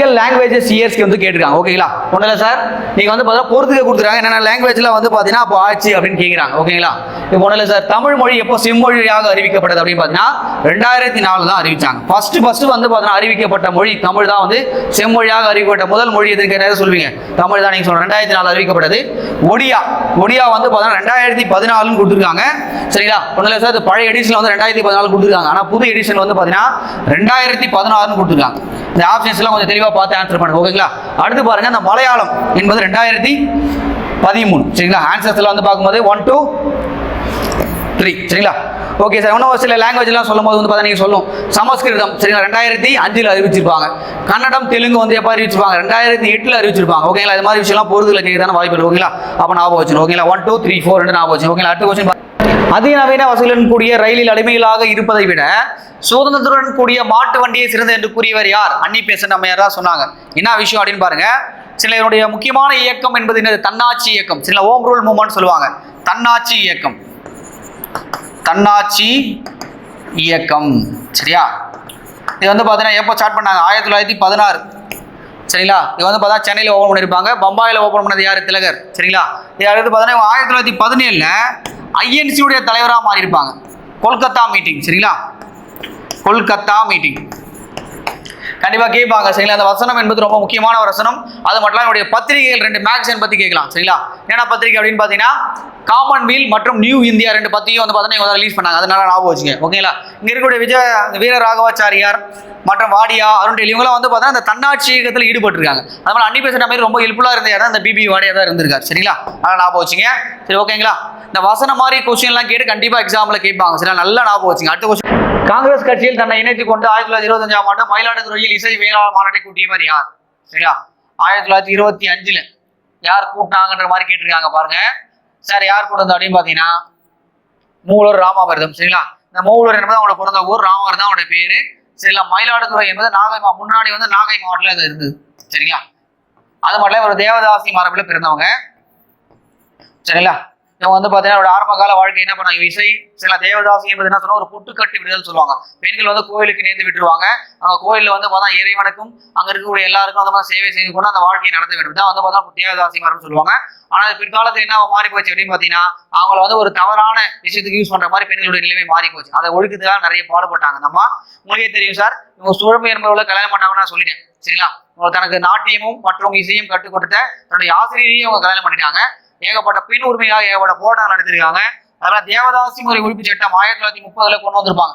Classical languages இயர்ஸ்க்கு வந்து கேட்டிருக்காங்க. ஓகேங்களா ஒன்றும் இல்லை சார் நீங்கள் வந்து பார்த்தா பொறுத்துக்க கொடுத்துருக்காங்க. என்னென்ன லாங்குவேஜ்ல வந்து பார்த்தீங்கன்னா அப்போ ஆச்சு அப்படின்னு கேட்குறாங்க ஓகேங்களா இப்போ ஒன்றும் இல்லை சார் தமிழ் மொழி எப்போ செம்மொழியாக அறிவிக்கப்பட்டது அப்படின்னு பார்த்தீங்கன்னா ரெண்டாயிரத்தி நாலு தான் அறிவிச்சாங்க. ஃபர்ஸ்ட் ஃபர்ஸ்ட் வந்து பார்த்தீங்கன்னா அறிவிக்கப்பட்ட மொழி தமிழ் தான் வந்து செம்மொழியாக அறிவிக்கப்பட்ட முதல் மொழி எதுக்கு நேரம் சொல்லுவீங்க? தமிழ் தான் நீங்கள் சொல்லுங்க ரெண்டாயிரத்தி நாலு அறிவிக்கப்பட்டது ஒடியா. ஒடியா வந்து பார்த்தீங்கன்னா ரெண்டாயிரத்தி பதினாலுன்னு கொடுத்துருக்காங்க. சரிங்களா? ஒன்றும் இல்லை சார் இது பழைய எடிஷன் வந்து ரெண்டாயிரத்தி பதினாலு கொடுத்துருக்காங்க. ஆனால் புது எடிஷன் வந்து பார்த்தீங்கன்னா ரெண்டாயிரத்தி பதினாறுன்னு கொடுத்துருக்காங்க. இந்த ஆப்ஷன்ஸ்லாம் கொஞ்சம் தெளிவாக பார்த்து ஆன்சர் பண்ணுங்க ஓகேங்களா அடுத்து பாருங்க அந்த மலையாளம் என்பது ரெண்டாயிரத்தி பதிமூணு. சரிங்களா? ஆன்சர்ஸ் வந்து பார்க்கும்போது ஒன் டூ த்ரீ சரிங்களா? ஓகே சார் இன்னும் சில லாங்குவேஜ்லாம் சொல்லும் போது வந்து பார்த்தீங்கன்னா நீங்கள் சொல்லும். சமஸ்கிருதம் சரிங்களா? ரெண்டாயிரத்தி அஞ்சில் அறிவிச்சிருப்பாங்க. கன்னடம் தெலுங்கு வந்து எப்போ அறிவிச்சிருப்பாங்க? ரெண்டாயிரத்தி எட்டில் அறிவிச்சிருப்பாங்க. ஓகேங்களா இது மாதிரி விஷயம்லாம் பொறுத்துல தானே வாய்ப்பு இருக்கு ஓகேங்களா அப்போ ஞாபகம் வச்சு ஓகேங்களா ஒன் டூ த்ரீ ஃபோர் ரெண்டு ஞாபகம் வச்சு ஓகேங்களா அடுத்த கொஸ்டின் அதிநவீன வசதியுடன் கூடிய ரயிலில் அடிமைகளாக இருப்பதை விட சுதந்திரத்துடன் கூடிய மாட்டு வண்டியை சிறந்தது என்று கூறியவர் யார்? அன்னி பேசன் அம்மையார் தான் சொன்னாங்க. என்ன விஷயம் அப்படின்னு பாருங்க. சில இதனுடைய முக்கியமான இயக்கம் என்பது என்னது? தன்னாட்சி இயக்கம். சில ஓம் ரூல் மூமெண்ட் சொல்லுவாங்க. தன்னாட்சி இயக்கம். தன்னாட்சி இயக்கம். சரியா? இது வந்து பார்த்தீங்கன்னா எப்போ ஸ்டார்ட் பண்ணாங்க? ஆயிரத்தி தொள்ளாயிரத்தி பதினாறு. சரிங்களா? இது வந்து பார்த்தா சென்னையில் ஓப்பன் பண்ணியிருப்பாங்க பம்பாயில் ஓப்பன் பண்ணது யார்? திலகர். சரிங்களா? இது அடுத்து பார்த்தீங்கன்னா ஆயிரத்தி தொள்ளாயிரத்தி பதினேழில் ஐஎன்சியுடைய தலைவராக மாறியிருப்பாங்க. கொல்கத்தா மீட்டிங் சரிங்களா? கொல்கத்தா மீட்டிங் கண்டிப்பாக கேட்பாங்க சரிங்களா? அந்த வசனம் என்பது ரொம்ப முக்கியமான வசனம். அது மட்டும் இல்லாம என்னுடைய பத்திரிகைகள் ரெண்டு மேக்சின் பற்றி கேட்கலாம். சரிங்களா? என்ன பத்திரிகை அப்படின்னு பார்த்தீங்கன்னா காமன்வெல் மற்றும் நியூ இந்தியா ரெண்டு பத்தியும் வந்து பார்த்தீங்கன்னா இவங்க ரிலீஸ் பண்ணாங்க. அதனால ஞாபகம் வச்சுங்க. ஓகேங்களா இங்கே இருக்கக்கூடிய விஜய வீர ராகவாச்சாரியார் மற்றும் வாடியா அருண்டேல் இவங்களாம் வந்து பார்த்தீங்கன்னா அந்த தன்னாட்சி இயக்கத்தில் ஈடுபட்டிருக்காங்க. அதனால் அன்னி பேசுகிற மாதிரி ரொம்ப ஹெல்ப்ஃபுல்லாக இருந்த இடம் அந்த பிபி வாடியா தான் இருந்திருக்காரு. சரிங்களா? அதனால் ஞாபகம் வச்சுங்க. சரி ஓகேங்களா இந்த வசன மாதிரி கொஸ்டின்லாம் கேட்டு கண்டிப்பாக எக்ஸாமில் கேட்பாங்க. சரிங்களா? நல்லா ஞாபகம் வச்சுங்க. அடுத்த கொஸ்டின் காங்கிரஸ் கட்சியில் தன்னை இணைத்துக் கொண்டு ஆயிரத்தி தொள்ளாயிரத்தி இருபத்தஞ்சாம் ஆண்டு மயிலாடுதுறையில் இசை வேளாண் மாநாட்டை கூட்டியவர் யார்? சரியா? ஆயிரத்தி தொள்ளாயிரத்தி இருபத்தி அஞ்சுல யார் கூட்டினாங்கன்ற மாதிரி கேட்டிருக்காங்க பாருங்க. சார் யார் கூட்டது அப்படின்னு பார்த்தீங்கன்னா மூலூர் ராமாமிர்தம் சரிங்களா? இந்த மூலூர் என்பது அவங்களோட பிறந்த ஊர் ராமவர் தான் அவனோட பேரு. சரிங்களா? மயிலாடுதுறை என்பது நாகை முன்னாடி வந்து நாகை மாவட்டத்தில் அது இருந்தது சரிங்களா? அது மட்டும் ஒரு தேவதாசி மரபில் பிறந்தவங்க சரிங்களா? இவங்க வந்து பார்த்தீங்கன்னா ஆரம்ப கால வாழ்க்கை என்ன பண்ணாங்க இசை சில தேவதாசி என்பது என்ன சொன்னா ஒரு புட்டுக்கட்டு விடுதல் சொல்லுவாங்க. பெண்கள் வந்து கோயிலுக்கு நேர்ந்து விட்டுருவாங்க. அவங்க கோயிலில் வந்து பார்த்தா இறைவனுக்கும் அங்க இருக்கக்கூடிய எல்லாருக்கும் அந்த மாதிரி சேவை செய்து கொண்டு அந்த வாழ்க்கையை நடத்த வேண்டும். தான் வந்து பார்த்தா தேவதாசி மரம் சொல்லுவாங்க. ஆனா பிற்காலத்தில் என்ன மாறி போச்சு அப்படின்னு பார்த்தீங்கன்னா அவங்கள வந்து ஒரு தவறான விஷயத்துக்கு யூஸ் பண்ற மாதிரி பெண்களுடைய நிலைமை மாறி போச்சு. அதை ஒழுக்கத்துக்காக நிறைய பாடுபட்டாங்க. நம்ம உங்களுக்கே தெரியும் சார் இவங்க சுழம்பு என்பவர்களை கல்யாணம் பண்ணாங்கன்னு நான் சொல்லிட்டேன். சரிங்களா? தனக்கு நாட்டியமும் மற்றும் இசையும் கற்றுக் கொடுத்த தன்னுடைய ஆசிரியரையும் அவங்க கல்யாணம் பண்ணிட்டாங்க. ஏகப்பட்ட பெண் உரிமையாக ஏகப்பட்ட போராட்டம் நடத்திருக்காங்க அதெல்லாம் தேவதாசி முறை ஒழிப்பு சட்டம் ஆயிரத்தி தொள்ளாயிரத்தி முப்பதுல கொண்டு வந்திருப்பாங்க.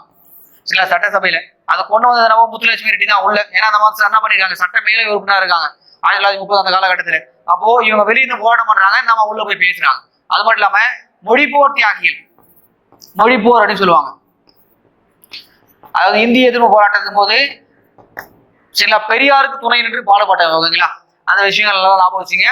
சில சட்டசபையில. அதை கொண்டு வந்தது நம்ம முத்துலட்சுமி ரெட்டி தான் உள்ள. ஏன்னா அந்த மாதிரி என்ன பண்ணிருக்காங்க சட்ட மேலே உறுப்பினர் இருக்காங்க. ஆயிரத்தி தொள்ளாயிரத்தி முப்பது அந்த காலகட்டத்தில். அப்போ இவங்க வெளியிருந்து போராட்டம் பண்றாங்க. நம்ம உள்ள போய் பேசுறாங்க. அது மட்டும் இல்லாம மொழிப்போர் தியாகிகள். மொழிப்போர் அப்படின்னு சொல்லுவாங்க. அதாவது இந்திய எதிர்ப்பு போராட்டத்தின் போது சில பெரியாருக்கு துணை நின்று பாடுபட்டாங்க ஓகேங்களா? அந்த விஷயங்கள் எல்லாம் ஞாபகம் வச்சுங்க.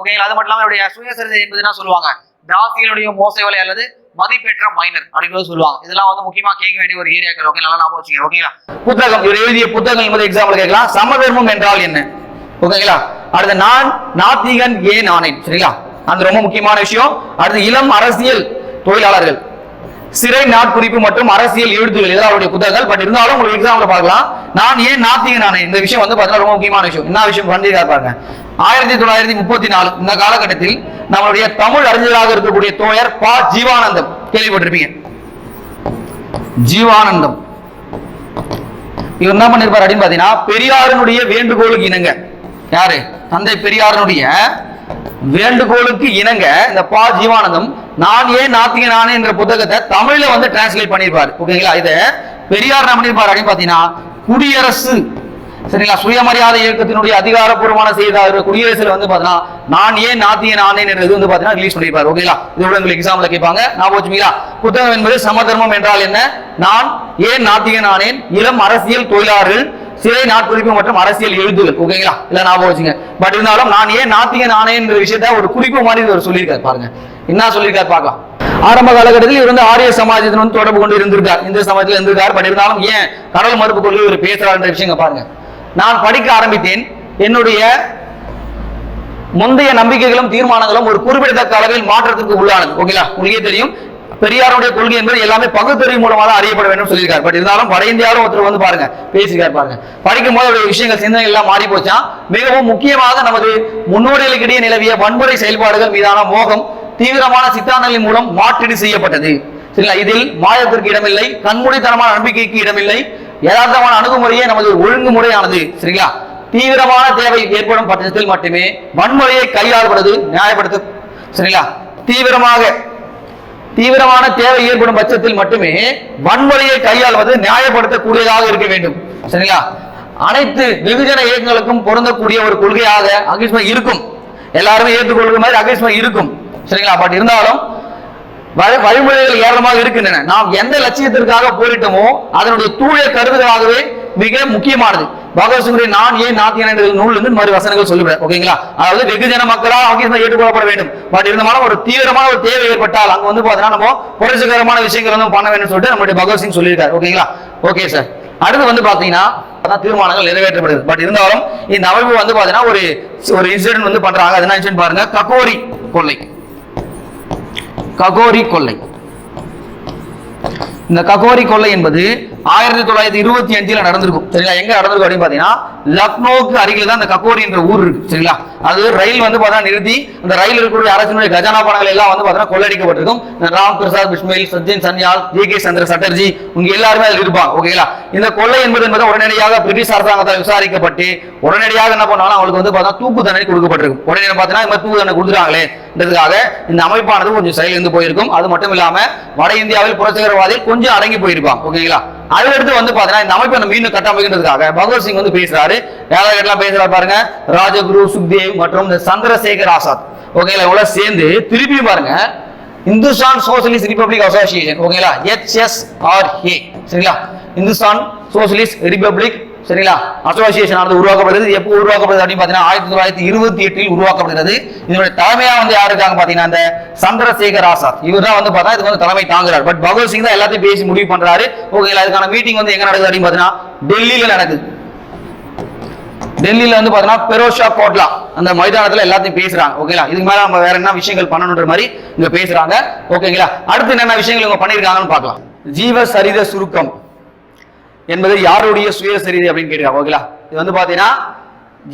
ஓகேங்களா அது மட்டும் இல்லாமல் என்னுடைய சுயசரிதை என்பது என்ன சொல்லுவாங்க? தாசிகளுடைய மோசை வலை அல்லது மதிப்பெற்ற மைனர் அப்படிங்கிறது சொல்லுவாங்க. இதெல்லாம் வந்து முக்கியமா கேட்க வேண்டிய ஒரு ஏரியாக்கள் ஓகே நல்லா ஞாபகம் வச்சுங்க ஓகேங்களா புத்தகம் இவர் எழுதிய புத்தகம் என்பது எக்ஸாம்பிள் கேட்கலாம். சமதர்மம் என்றால் என்ன? ஓகேங்களா அடுத்து நான் நாத்திகன் ஏன் ஆனேன்? சரிங்களா? அந்த ரொம்ப முக்கியமான விஷயம். அடுத்து இளம் அரசியல் தொழிலாளர்கள். சிறை நாட்குறிப்பு மற்றும் அரசியல் எழுத்துகள். இதெல்லாம் அவருடைய புத்தகங்கள். பட் இருந்தாலும் உங்களுக்கு எக்ஸாம்ல பார்க்கலாம். நான் ஏன் நாத்திகன் ஆனேன்? இந்த விஷயம் வந்து பார்த்தீங்கன்னா ரொம்ப முக்கியமான விஷயம். என்ன விஷயம்? பண்ணிருக்காரு பாருங்க. ஆயிரத்தி தொள்ளாயிரத்தி முப்பத்தி நாலு இந்த காலகட்டத்தில் நம்மளுடைய தமிழ் அறிஞராக இருக்கக்கூடிய தோழர் பா. ஜீவானந்தம் கேள்விப்பட்டிருப்பீங்க. ஜீவானந்தம். இவர் என்ன பண்ணிருப்பார் அப்படின்னு பாத்தீங்கன்னா பெரியாரனுடைய வேண்டுகோளுக்கு இணங்க. யாரு? தந்தை பெரியாரனுடைய வேண்டுகோளுக்கு இணங்க இந்த பா. ஜீவானந்தம் நான் ஏன் நாத்திக நானே என்ற புத்தகத்தை தமிழ்ல வந்து டிரான்ஸ்லேட் பண்ணிருப்பாரு. ஓகேங்களா? இதை பெரியார் என்ன பண்ணிருப்பாரு அப்படின்னு பாத்தீங்கன்னா குடியரசு சரிங்களா? சுயமரியாதை இயக்கத்தினுடைய அதிகாரப்பூர்வமான செய்தார் குடியரசுல வந்து பாத்தீங்கன்னா நான் ஏன் நாத்திய நானேன் என்றது வந்து பாத்தீங்கன்னா ரிலீஸ் பண்ணிருப்பாரு ஓகேங்களா இது உங்களுக்கு எக்ஸாம்ல கேட்பாங்க. நான் வச்சுங்களா புத்தகம் என்பது சமதர்மம் என்றால் என்ன? நான் ஏன் நாத்தியன் நானேன்? இளம் அரசியல் தொழிலாளர்கள் சிறை நாட்குறிப்பு மற்றும் அரசியல் எழுதுகள் ஓகேங்களா இல்ல ஞாபகம் வச்சுங்க. பட் இருந்தாலும் நான் ஏன் நாத்தியன் நானேன் என்ற விஷயத்த ஒரு குறிப்பு மாதிரி இவர் சொல்லியிருக்காரு பாருங்க. என்ன சொல்லியிருக்காரு பார்க்கலாம். ஆரம்ப காலகட்டத்தில் இவர் வந்து ஆரிய சமாஜத்தின் வந்து தொடர்பு கொண்டு இருந்திருக்கார். இந்து சமாஜத்தில் இருந்திருக்கார். பட் இருந்தாலும் ஏன் கடவுள் மறுப்பு கொள்கை இவர் பேசுறாருன்ற விஷயங்க பாருங்க. நான் படிக்க ஆரம்பித்தேன். என்னுடைய முந்தைய நம்பிக்கைகளும் தீர்மானங்களும் ஒரு குறிப்பிடத்தக்க அளவில் மாற்றத்துக்கு உள்ளானது. ஓகேங்களா? உங்களுக்கே தெரியும். பெரியாருடைய கொள்கை என்பது எல்லாமே பகுத்தறிவு மூலமாக தான் அறியப்பட வேண்டும் சொல்லியிருக்காரு. பட் இருந்தாலும் வட இந்தியாவிலும் ஒருத்தர் வந்து பாருங்க பேசியிருக்காரு பாருங்க. படிக்கும் போது அவருடைய விஷயங்கள் சிந்தனை எல்லாம் மாறி போச்சான் மிகவும் முக்கியமாக நமது முன்னோடிகளுக்கிடையே நிலவிய வன்முறை செயல்பாடுகள் மீதான மோகம் தீவிரமான சித்தாந்தங்களின் மூலம் மாற்றீடு செய்யப்பட்டது. சரிங்களா? இதில் மாயத்திற்கு இடமில்லை கண்மூடித்தனமான நம்பிக்கைக்கு இடமில்லை யதார்த்தமான அணுகுமுறையே நமது ஒழுங்குமுறையானது சரிங்களா? தீவிரமான தேவை ஏற்படும் பட்சத்தில் மட்டுமே வன்முறையை கையாள்வது நியாயப்படுத்த சரிங்களா? தீவிரமாக தீவிரமான தேவை ஏற்படும் பட்சத்தில் மட்டுமே வன்முறையை கையாள்வது நியாயப்படுத்தக்கூடியதாக இருக்க வேண்டும் சரிங்களா? அனைத்து வெகுஜன இயக்கங்களுக்கும் பொருந்தக்கூடிய ஒரு கொள்கையாக அகிஸ்மா இருக்கும். எல்லாருமே ஏற்றுக்கொள்கிற மாதிரி அகிஸ்மா இருக்கும் சரிங்களா? பட் இருந்தாலும் வழிமுறைகள் ஏராளமாக இருக்கின்றன. நாம் எந்த லட்சியத்திற்காக போரிட்டோமோ அதனுடைய தூய கருதுகளாகவே மிக முக்கியமானது. பகவத் நான் ஏன் நாத்தியான என்ற நூல் இருந்து மாதிரி வசனங்கள் சொல்லுவேன் ஓகேங்களா? அதாவது வெகுஜன மக்களால் ஆங்கிலம் ஏற்றுக்கொள்ளப்பட வேண்டும். பட் இருந்தாலும் ஒரு தீவிரமான ஒரு தேவை ஏற்பட்டால் அங்க வந்து பார்த்தீங்கன்னா நம்ம புரட்சிகரமான விஷயங்கள் வந்து பண்ண வேண்டும் சொல்லிட்டு நம்மளுடைய பகவத் சொல்லியிருக்காரு ஓகேங்களா? Okay sir. அடுத்து வந்து பாத்தீங்கன்னா அதான் தீர்மானங்கள் நிறைவேற்றப்படுது. பட் இருந்தாலும் இந்த அமைப்பு வந்து பாத்தீங்கன்னா ஒரு ஒரு இன்சிடென்ட் வந்து பண்றாங்க. அது என்ன பாருங்க? கக்கோரி கொள்ளை. ககோரி கொள்ளை. இந்த ககோரி கொள்ளை என்பது ஆயிரத்தி தொள்ளாயிரத்தி இருபத்தி அஞ்சுல நடந்திருக்கும். சரிங்களா? எங்க நடந்திருக்கும் அப்படின்னு பாத்தீங்கன்னா லக்னோவுக்கு அருகில் தான் இந்த ககோரி என்ற ஊர் இருக்கு. சரிங்களா? அது ரயில் வந்து பார்த்தா நிறுத்தி அந்த ரயில் இருக்கக்கூடிய அரசினுடைய கஜானா பணங்கள் எல்லாம் வந்து பார்த்தீங்கன்னா கொள்ளடிக்கப்பட்டிருக்கும். ராம் பிரசாத் பிஸ்மில் சத்யன் சன்யால் ஜி கே சந்திர சட்டர்ஜி உங்க எல்லாருமே அதில் இருப்பாங்க. ஓகேங்களா? இந்த கொள்ளை என்பது என்பது உடனடியாக பிரிட்டிஷ் அரசாங்கத்தால் விசாரிக்கப்பட்டு உடனடியாக என்ன பண்ணாலும் அவங்களுக்கு வந்து பார்த்தா தூக்கு தண்டனை கொடுக்கப்பட்டிருக்கும். உடனே பார்த்தீங்கன்னா தூக்கு தண்டனை கொடுத்துட்டாங்களேன்றதுக்காக இந்த அமைப்பானது கொஞ்சம் செயலிருந்து போயிருக்கும். அது மட்டும் இல்லாம வட இந்தியாவில் புரட்சிகரவாதிகள் கொஞ்சம் அடங்கி போயிருப்பாங்க. ஓகேங்களா? அதுக்கடுத்து வந்து பாத்தீங்கன்னா இந்த அமைப்பை நம்ம மீண்டும் கட்டமைக்கிறதுக்காக பகவத் சிங் வந்து பேசுறாரு. யாராவது எல்லாம் பேசுறாரு பாருங்க. ராஜகுரு சுக்தேவ் மற்றும் இந்த சந்திரசேகர் ஆசாத். ஓகேங்களா? இவ்வளவு சேர்ந்து திருப்பி பாருங்க. Hindustan socialist republic association. ஓகேங்களா? ஹெச்எஸ்ஆர்ஏ சரிங்களா? இந்துஸ்தான் சோசியலிஸ்ட் ரிபப்ளிக் சரிங்களா? அசோசியேஷன் ஆனது உருவாக்கப்படுகிறது. எப்போ உருவாக்கப்படுது அப்படின்னு பாத்தீங்கன்னா ஆயிரத்தி தொள்ளாயிரத்தி இருபத்தி எட்டில் உருவாக்கப்படுகிறது. இதனுடைய தலைமையா வந்து யாரு இருக்காங்க பாத்தீங்கன்னா அந்த சந்திரசேகர் ஆசாத். இவர் தான் வந்து பார்த்தா இதுக்கு வந்து தலைமை தாங்குறாரு. பட் பகவத் சிங் தான் எல்லாத்தையும் பேசி முடிவு பண்றாரு. ஓகேங்களா அதுக்கான மீட்டிங் வந்து எங்க நடக்குது அப்படின்னு பாத்தீங்கன்னா டெல்லியில நடக்குது. டெல்லியில வந்து பாத்தீங்கன்னா பெரோஷா கோட்லா. அந்த மைதானத்துல எல்லாத்தையும் பேசுறாங்க. ஓகேங்களா இதுக்கு மேல நம்ம வேற என்ன விஷயங்கள் பண்ணணுன்ற மாதிரி இங்க பேசுறாங்க. ஓகேங்களா அடுத்து என்னென்ன விஷயங்கள் இவங்க பண்ணிருக்காங்கன்னு பார்க்கலாம். ஜீவ சரித சுருக்கம். என்பது யாருடைய சுயசரிதை அப்படின்னு கேட்கிறாங்க ஓகேங்களா இது வந்து பாத்தீங்கன்னா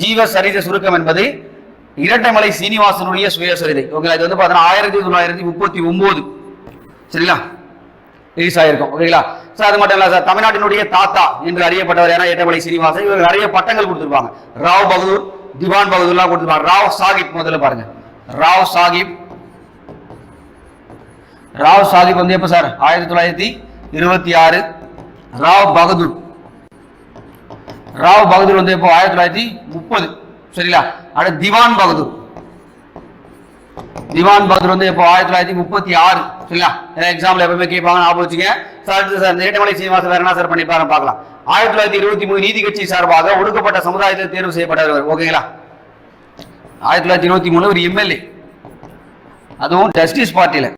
ஜீவ சரித சுருக்கம் என்பது இரட்டைமலை சீனிவாசனுடைய சுயசரிதை ஓகேங்களா இது வந்து பாத்தீங்கன்னா ஆயிரத்தி தொள்ளாயிரத்தி முப்பத்தி ஒன்பது சரிங்களா? ரிலீஸ் ஆயிருக்கும் ஓகேங்களா சார் அது மட்டும் இல்ல சார் தமிழ்நாட்டினுடைய தாத்தா என்று அறியப்பட்டவர் ஏன்னா ஏற்றமலை சீனிவாசன். இவர் நிறைய பட்டங்கள் கொடுத்துருப்பாங்க. ராவ் பகதூர் திவான் பகதூர்லாம் கொடுத்துருப்பாங்க. ராவ் சாஹிப் முதல்ல பாருங்க. ராவ் சாஹிப். ராவ் சாஹிப் வந்து எப்போ சார் ஆயிரத்தி தொள்ளாயிரத்தி இருபத்தி ஆறு. ராவ் பகதூர். ராவ் பகதூர் வந்து இப்போ ஆயிரத்தி தொள்ளாயிரத்தி முப்பது. சரிங்களா? அடுத்து திவான் பகதூர். திவான் பகதூர் வந்து இப்போ ஆயிரத்தி தொள்ளாயிரத்தி முப்பத்தி ஆறு. சரிங்களா? எக்ஸாம்பிள் எப்பவுமே கேட்பாங்க ஞாபகம் வச்சுங்க சார் அடுத்து சார் நேட்டமலை சீனிவாசன் வேற என்ன சார் பண்ணிப்பாரு பார்க்கலாம். ஆயிரத்தி தொள்ளாயிரத்தி இருபத்தி மூணு நீதி கட்சி சார்பாக ஒடுக்கப்பட்ட சமுதாயத்தில் தேர்வு செய்யப்பட்டவர் ஓகேங்களா? ஆயிரத்தி தொள்ளாயிரத்தி இருபத்தி மூணு ஒரு எம்எல்ஏ. அதுவும் ஜஸ்டிஸ் பார்ட்டியில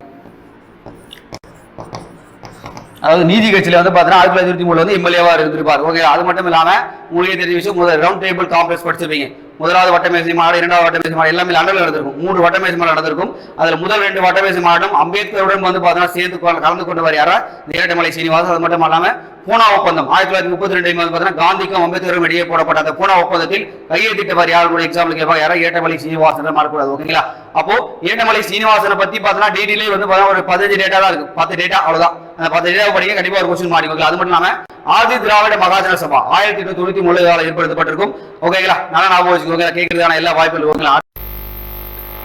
அதாவது நீதி கட்சியில வந்து பாத்தீங்கன்னா ஆயிரத்தி தொள்ளாயிரத்தி இருபத்தி மூணுல வந்து எம்எல்ஏவா இருந்திருப்பார். ஓகே அது மட்டும் இல்லாம உங்களுக்கு தெரிஞ்ச விஷயம் முதல் ரவுண்ட் டேபிள் காம்ப்ளெக்ஸ் படிச்சிருப்பீங்க. முதலாவது வட்டமேசி மாநாடு இரண்டாவது வட்டமேசி மாநாடு எல்லாமே லண்டன்ல நடந்திருக்கும். மூன்று வட்டமேசி மாநாடு நடந்திருக்கும். அதுல முதல் ரெண்டு வட்டமேசி மாநாடும் அம்பேத்கருடன் வந்து பாத்தீங்கன்னா சேர்ந்து கொ- கலந்து கொண்டவர் யாரா? நேரட்டமலை சீனிவாசன். அது மட்டும் இல்லாம பூனா ஒப்பந்தம். ஆயிரத்தி தொள்ளாயிரத்தி முப்பத்தி ரெண்டு பாத்தீங்கன்னா காந்திக்கும் அம்பேத்கரும் இடையே போடப்பட்ட அந்த பூனா ஒப்பந்தத்தில் கையெழுத்திட்டவர் யாருடைய எக்ஸாம்பிள் கேட்பாங்க யாரா ஏட்டமலை சீனிவாசன் மாறக்கூடாது ஓகேங்களா? அப்போ ஏட்டமலை சீனிவாசனை பத்தி பாத்தீங்கன்னா டீடெயிலே வந்து ஒரு பதினஞ்சு டேட்டா தான் இருக்கு. பத்து டேட்டா அவ்வளவுதான். அந்த பத்து டேட்டா படிக்க கண்டிப்பா ஒரு கொஸ்டின் மாடி அது மட்டும் இல்லாம ஆதி திராவிட மகாஜன சபா ஆயிரத்தி எட்நூத்தி தொண்ணூத்தி மூணு ஏற்படுத்தப்பட்டிருக்கும். ஓகேங்களா? நல்லா ஞாபகம் வச்சுக்கோங்க. கேட்கறதுக்கான எல்லா வாய்ப்புகளும் ஓகேங்களா?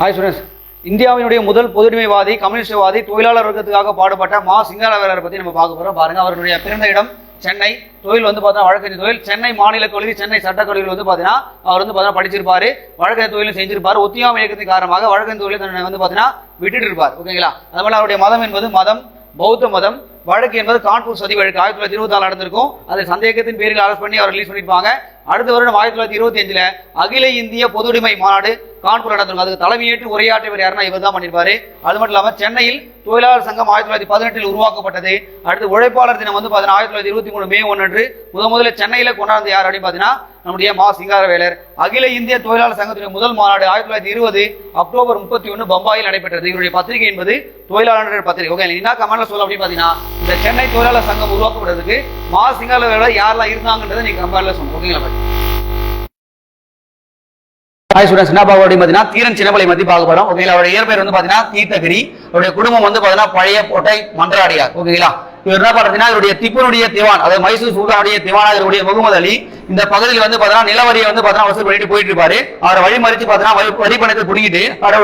ஹாய் ஸ்டூடெண்ட்ஸ் இந்தியாவினுடைய முதல் பொதுமைவாதி கம்யூனிஸ்டவாதி தொழிலாளர் வர்க்கத்துக்காக பாடுபட்ட மா. சிங்காரவேலரை பற்றி நம்ம பார்க்க போகிறோம் பாருங்கள் அவருடைய பிறந்த இடம் சென்னை. தொழில் வந்து பார்த்தா வழக்கறிஞர் தொழில். சென்னை மாநில கல்லூரி சென்னை சட்டக் கல்லூரியில் வந்து பார்த்தீங்கன்னா அவர் வந்து பார்த்தீங்கன்னா படிச்சிருப்பாரு. வழக்கறிஞர் தொழிலும் செஞ்சிருப்பார். ஒத்தியாமை இயக்கத்தின் காரணமாக வழக்கறிஞர் தொழிலை தன்னை வந்து பார்த்தீங்கன்னா விட்டுட்டு இருப்பார் ஓகேங்களா அதுபோல அவருடைய மதம் என்பது மதம் பௌத்த மதம். வழக்கு என்பது கான்பூர் சதி வழக்கு. ஆயிரத்தி தொள்ளாயிரத்தி இருபத்தி நாலு நடந்திருக்கும். அதை சந்தேகத்தின் பேரில் அரெஸ்ட் பண்ணி அவர் ரிலீஸ் பண்ணியிருப்பாங்க. அடுத்த வருடம் ஆயிரத்தி தொள்ளாயிரத்தி இருபத்தி அஞ்சில் அகில இந்திய பொதுவுடைமை மாநாடு கான்பூர் நடந்திருக்கும். அதுக்கு தலைமையேற்று உரையாற்றியவர் யாருன்னா இவர் தான் பண்ணியிருப்பாரு. அது மட்டும் இல்லாமல் சென்னையில் தொழிலாளர் சங்கம் ஆயிரத்தி தொள்ளாயிரத்தி பதினெட்டில் உருவாக்கப்பட்டது. அடுத்து உழைப்பாளர் தினம் வந்து பார்த்தீங்கன்னா ஆயிரத்தி தொள்ளாயிரத்தி இருபத்தி மூணு மே ஒன்று அன்று முத முதல்ல சென்னையில் கொண்டாந்து யார் அப்படின்னு பார்த்தீங்கன்னா நம்முடைய மா சிங்காரவேலர். அகில இந்திய தொழிலாளர் சங்கத்தினுடைய முதல் மாநாடு ஆயிரத்தி தொள்ளாயிரத்தி இருபது அக்டோபர் முப்பத்தி ஒன்று பம்பாயில் நடைபெற்றது. இவருடைய பத்திரிகை என்பது தொழிலாளர் பத்திரிகை. ஓகே என்ன கமெண்ட்ல சொல்ல அப்படின்னு பார்த்தீங்கன்னா இந்த சென்னை தொழிலாளர் சங்கம் உருவாக்கப்படுறதுக்கு மா சிங்காரவேலர் யாரெல்லாம் இருந்தாங்கன்றதை நீங்க கமெண்ட்ல சொல்லுங்க ஓகேங்களா பாய் சுடன் ஸ்டூடெண்ட்ஸ் பார்த்தீங்கன்னா தீரன் சின்னமலை மத்தி பார்க்க போறோம் ஓகேங்களா? அவருடைய இயற்பெயர் வந்து பார்த்தீங்கன்னா தீர்த்தகிரி அவருடைய குடும்பம் வந்து பார்த்தீங்கன்னா பழைய கோட்டை மன்றாடியார். ஓகேங்களா? இவர் என்ன பார்த்தீங்கன்னா இவருடைய திப்புனுடைய திவான் அதாவது மைசூர் சுல்தானுடைய திவான் இவருடைய முகமது அலி இந்த பகுதியில் வந்து பார்த்தீங்கன்னா நிலவரியை வந்து பார்த்தீங்கன்னா வசூல் பண்ணிட்டு போயிட்டு இருப்பாரு அவரை வழிமறிச்சு பார்த்தீங்கன்னா வரி- வரி பணத்தை பிடிக்கிட்டு அவர்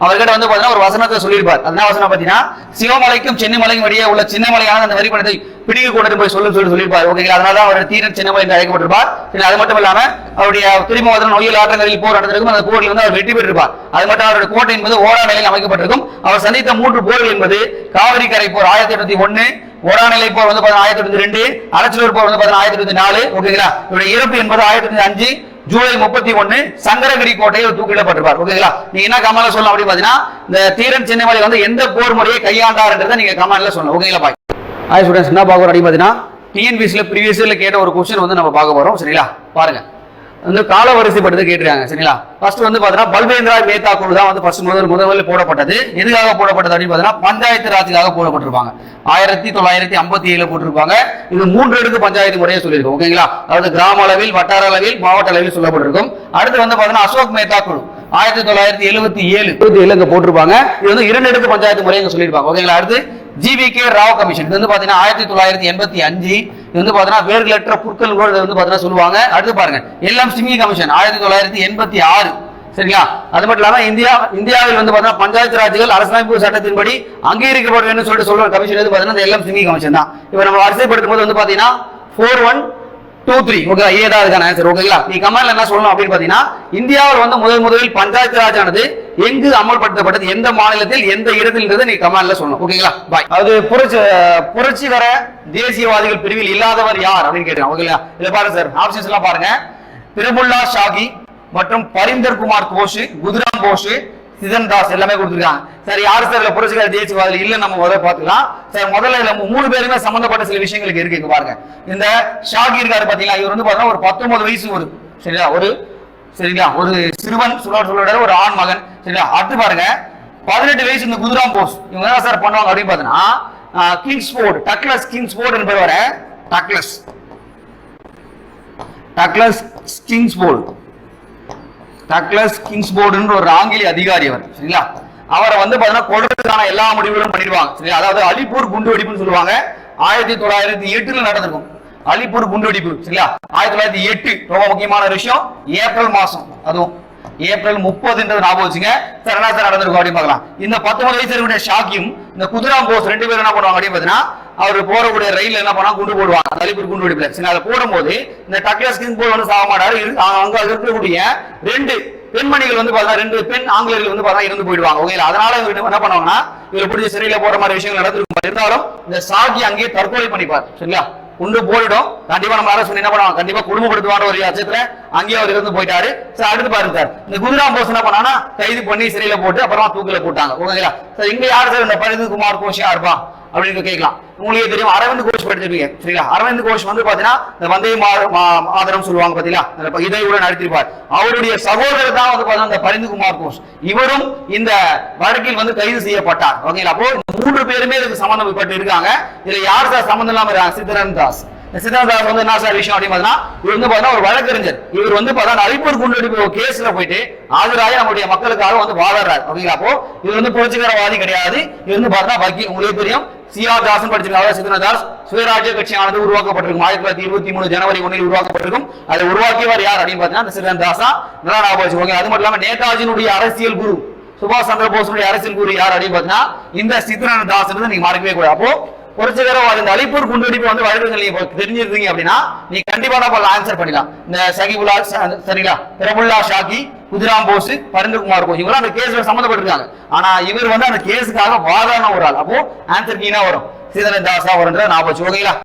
அவர்கிட்ட வந்து பார்த்தீங்கன்னா ஒரு வசனத்தை சொல்லியிருப்பார். அதனால வசனம் பார்த்தீங்கன்னா சிவமலைக்கும் சென்னிமலைக்கும் இடையே உள்ள சின்னமலையான அந்த வரி பணத்தை பிடிக்க கூடாது போய் சொல்லு சொல்லி சொல்லியிருப்பார் ஓகேங்களா அதனால அவர் தீரன் சின்னமலை என்று அழைக்கப்பட்டிருப்பார். அது மட்டும் இல்லாம அவருடைய திருமவதன் நோயில் ஆற்றங்களில் போர் நடந்திருக்கும். அந்த போரில் வந்து அவர் வெற்றி பெற்றிருப்பார். அது மட்டும் அவருடைய கோட்டை என்பது ஓரா நிலையில் அமைக்கப்பட்டிருக்கும். அவர் சந்தித்த மூன்று போர்கள் என்பது காவிரி கரை போர் ஆயிரத்தி எட்நூத்தி ஒன்னு ஓராநிலை போர் வந்து பார்த்தீங்கன்னா ஆயிரத்தி எட்நூத்தி ரெண்டு அரசலூர் போர் வந்து பார்த்தீங்கன்னா ஆயிரத்தி எட்நூத்தி நாலு. ஓகேங்களா இவருடைய இறப்பு என்பது ஆயிரத்தி எட்நூத்தி அஞ்சு ஜூலை முப்பத்தி ஒன்னு சங்கரகிரி கோட்டையில் தூக்கிடப்பட்டிருப்பார். ஓகேங்களா நீங்க என்ன கமல சொல்லலாம் அப்படின்னு பாத்தீங்கன்னா இந்த தீரன் சின்னமலை வந்து எந்த போர் முறையை கையாண்டார்ன்றதை நீங்க கமலில் சொல்லணும் ஓகேங்களா பாய்? ஹாய் ஸ்டூடெண்ட்ஸ் என்ன பார்க்க அப்படின்னு பார்த்தீங்கன்னா டிஎன்பிசியில் ப்ரீவியஸ் இயரில் கேட்ட ஒரு கொஸ்டின் வந்து நம்ம பார்க்க போகிறோம் சரிங்களா? பாருங்க. வந்து கால வரிசைப்படுத்து கேட்டிருக்காங்க. சரிங்களா? ஃபர்ஸ்ட் வந்து பார்த்தீங்கன்னா பல்வேந்திரா மேத்தா குழு தான் வந்து ஃபர்ஸ்ட் முதல் முதலில் போடப்பட்டது. எதுக்காக போடப்பட்டது அப்படின்னு பார்த்தீங்கன்னா பஞ்சாயத்து ராஜுக்காக போடப்பட்டிருப்பாங்க. ஆயிரத்தி தொள்ளாயிரத்தி ஐம்பத்தி ஏழு போட்டிருப்பாங்க. இது மூன்று அடுக்கு பஞ்சாயத்து முறையை சொல்லியிருக்கோம். ஓகேங்களா? அதாவது கிராம அளவில் வட்டார அளவில் மாவட்ட அளவில் சொல்லப்பட்டிருக்கும். அடுத்து வந்து பார்த்தீங்கன்னா அசோக் மேத்தா குழு. ஆயிரத்தி தொள்ளாயிரத்தி எழுபத்தி ஏழு. எழுபத்தி ஏழு இங்கே போட்டிருப்பாங்க. இது வந்து இரண்டு அடுக்கு பஞ்சாயத்து முறை சொல்லியிருப்பாங்க. ஓகேங்களா? அடுத்து ஜிவி கே ராவ் கமிஷன் இது வந்து பாத்தீங்கன்னா ஆயிரத்தி தொள்ளாயிரத்தி எண்பத்தி அஞ்சு. இது வந்து பாத்தீங்கன்னா வேர்களற்ற புற்கள் கூட வந்து பாத்தீங்கன்னா சொல்லுவாங்க. அடுத்து பாருங்க. எல்லாம் சிங்கி கமிஷன் ஆயிரத்தி தொள்ளாயிரத்தி எண்பத்தி ஆறு. சரிங்களா? அது மட்டும் இல்லாம இந்தியா இந்தியாவில் வந்து பாத்தீங்கன்னா பஞ்சாயத்து ராஜ்கள் அரசமைப்பு சட்டத்தின்படி அங்கீகரிக்கப்பட வேண்டும் சொல்லிட்டு சொல்ற கமிஷன் வந்து பாத்தீங்கன்னா எல்லாம் சிங்கி கமிஷன் தான். இப்ப நம்ம வரிசைப்படுத்தும் போது வந்து பாத்தீங்கன்னா four one two three okay ஏதாவது ஆன்சர் ஓகேங்களா நீ கமெண்ட்ல என்ன சொல்லணும் அப்படின்னு பாத்தீங்கன்னா இந்தியாவில் வந்து முதல் முதலில் பஞ்சாயத்து ராஜ் ஆனது எங்கு அமல்படுத்தப்பட்டது? எந்த மாநிலத்தில் எந்த இடத்தில்ன்றது நீ கமாண்ட்ல சொல்லணும். ஓகேங்களா பாய் அது புரட்சி புரட்சிகர தேசியவாதிகள் பிரிவில் இல்லாதவர் யார் அப்படின்னு கேட்டேன் ஓகேங்களா இதை பாருங்க சார். ஆப்ஷன்ஸ் எல்லாம் பாருங்க. பிரபுல்லா ஷாகி மற்றும் பரிந்தர் குமார் கோஷ் குதிராம் கோஷ் சிதன் தாஸ் எல்லாமே கொடுத்துருக்காங்க. சார் யாரு சார் இதுல புரட்சிகர தேசியவாதிகள் இல்ல நம்ம முதல்ல பாத்துக்கலாம் சார் முதல்ல இதுல மூணு பேருமே சம்பந்தப்பட்ட சில விஷயங்களுக்கு இருக்கு இங்க பாருங்க. இந்த ஷாகி இருக்காரு பாத்தீங்களா இவர் வந்து பாத்தீங்கன்னா ஒரு பத்தொன்பது வயசு ஒரு சரியா? ஒரு சரிங்களா? ஒரு சிறுவன் சொல்ல சொல்ல ஒரு ஆண் மகன். சரிங்களா? அடுத்து பாருங்க. பதினெட்டு வயசு இந்த குதிராம் போஸ். இவங்க என்ன சார் பண்ணுவாங்க அப்படின்னு பாத்தீங்கன்னா கிங்ஸ்போர்ட் டக்லஸ் கிங்ஸ்போர்ட் என்பவர் டக்லஸ் டக்லஸ் கிங்ஸ்போர்ட் டக்லஸ் கிங்ஸ்போர்டுன்ற ஒரு ஆங்கிலேய அதிகாரி அவர். சரிங்களா? அவரை வந்து பாத்தீங்கன்னா கொள்றதுக்கான எல்லா முடிவுகளும் பண்ணிடுவாங்க. சரிங்களா? அதாவது அலிப்பூர் குண்டு வெடிப்புன்னு சொல்லுவாங்க. ஆயிரத்தி தொள்ளாயிரத்தி எட்டுல நடந்திருக்கும். அலிப்பூர் குண்டு வெடிப்பு ஆயிரத்தி தொள்ளாயிரத்தி எட்டு ரொம்ப முக்கியமான விஷயம் ஏப்ரல் மாசம். அதுவும் ஏப்ரல் முப்பதுன்றது ஞாபகம் வச்சுங்க. சார் என்ன சார் நடந்திருக்கும் அப்படின்னு பார்க்கலாம். இந்த பத்தொன்பது வயசு இருக்கக்கூடிய ஷாக்கியும் இந்த குதிராம் போஸ் ரெண்டு பேரும் என்ன பண்ணுவாங்க அப்படின்னு பார்த்தீங்கன்னா அவர் போறக்கூடிய ரயில் என்ன பண்ணா குண்டு போடுவாங்க. தலைப்பு குண்டு வெடிப்புல சரி அதை போடும்போது இந்த டக்லஸ் கிங் போல் வந்து சாக மாட்டாரு. அங்க இருக்கக்கூடிய ரெண்டு பெண்மணிகள் வந்து பார்த்தா ரெண்டு பெண் ஆங்கிலேயர்கள் வந்து பார்த்தா இறந்து போயிடுவாங்க. ஓகே அதனால இவங்க என்ன பண்ணுவாங்கன்னா இவர் பிடிச்ச சிறையில போற மாதிரி விஷயங்கள் நடந்திருக்கும். இருந்தாலும் இந்த சாகி அங்கேயே தற்கொலை பண்ணிப்பார். சரிங்களா? குண்டு போயிடும் கண்டிப்பா நம்ம அரசு என்ன பண்ணுவாங்க? கண்டிப்பா குடும்பப்படுத்துவாங்க ஒரு அச்சத்துல அங்கேயே அவர் இருந்து போயிட்டாரு. சார் அடுத்து பாருங்க சார். இந்த குதிராம் போஸ் என்ன பண்ணாங்கன்னா கைது பண்ணி சிறையில போட்டு அப்புறமா தூக்கில போட்டாங்க. ஓகேங்களா? சார் இங்க யார் சார்? இந்த பரிந்து குமார் கோஷியா யாருப்பா அப்படின்னு கேட்கலாம். உங்களுக்கே தெரியும் அரவிந்த் கோஷ் படிச்சிருப்பீங்க. சரிங்களா? அரவிந்த் கோஷ் வந்து பாத்தீங்கன்னா இந்த வந்தே மா- மா- மாதரம் சொல்லுவாங்க பாத்தீங்களா? அந்த இதை கூட நடத்திருப்பார். அவருடைய சகோதரர் தான் வந்து பாத்தீங்கன்னா இந்த பரிந்து குமார் கோஷ். இவரும் இந்த வழக்கில் வந்து கைது செய்யப்பட்டார். ஓகேங்களா? அப்போ மூன்று பேருமே இதுக்கு சம்பந்தப்பட்டு இருக்காங்க இதுல யார் சார்? சம்பந்தம் இல்லாம சித்தரன் தாஸ். இந்த வந்து என்ன சார் விஷயம் அப்படின்னு பார்த்தீங்கன்னா இவர் வந்து ஒரு வழக்கறிஞர். இவர் வந்து பார்த்தா அழிப்பூர் குண்டு கேஸ்ல போயிட்டு ஆஜராகி நம்முடைய மக்களுக்காக வந்து வாதாடுறாரு. ஓகேங்களா? அப்போ இவர் வந்து புரட்சிகரவாதி கிடையாது. இவர் வந்து பார்த்தா வக்கீல் உங்களுக்கு தெரியும். ஆர் தாசன் படிச்சிருக்காங்க சித்தரன் தாஸ் சுயராஜ்ய கட்சியானது உருவாக்கப்பட்டிருக்கும். ஆயிரத்தி தொள்ளாயிரத்தி இருபத்தி மூணு ஜனவரி ஒன்றில் உருவாக்கப்பட்டிருக்கும். அதை உருவாக்கியவர் யார் அப்படின்னு பார்த்தீங்கன்னா அந்த தாசா நல்லா ஞாபகம் வச்சுக்கோங்க. அது மட்டும் இல்லாமல் நேதாஜினுடைய அரசியல் குரு சுபாஷ் சந்திர போஸுடைய அரசியல் குரு யார் அப்படின்னு பார்த்தீங்கன்னா இந்த சித்தரன் தாஸ் நீங்க மறக்கவே கூடாது. அப்போ புரட்சிகரவாதி இந்த அலிப்பூர் குண்டுவெடிப்பு வந்து வழக்குகள் நீங்க தெரிஞ்சிருந்தீங்க அப்படின்னா நீ கண்டிப்பா நான் ஆன்சர் பண்ணிடலாம் இந்த சகிபுல்லா சரிங்களா பிரபுல்லா ஷாக்கி குதிராம் போஸ் பரிந்துகுமார் கோஷ் இவங்க அந்த கேஸ்ல சம்மந்தப்பட்டிருக்காங்க ஆனா இவர் வந்து அந்த கேஸுக்காக வாதான ஒரு ஆள் அப்போ ஆன்சர் கீனா வரும் சீதன தாசா வரும்ன்ற ஞாபகம் போச்சு ஓகேங்களா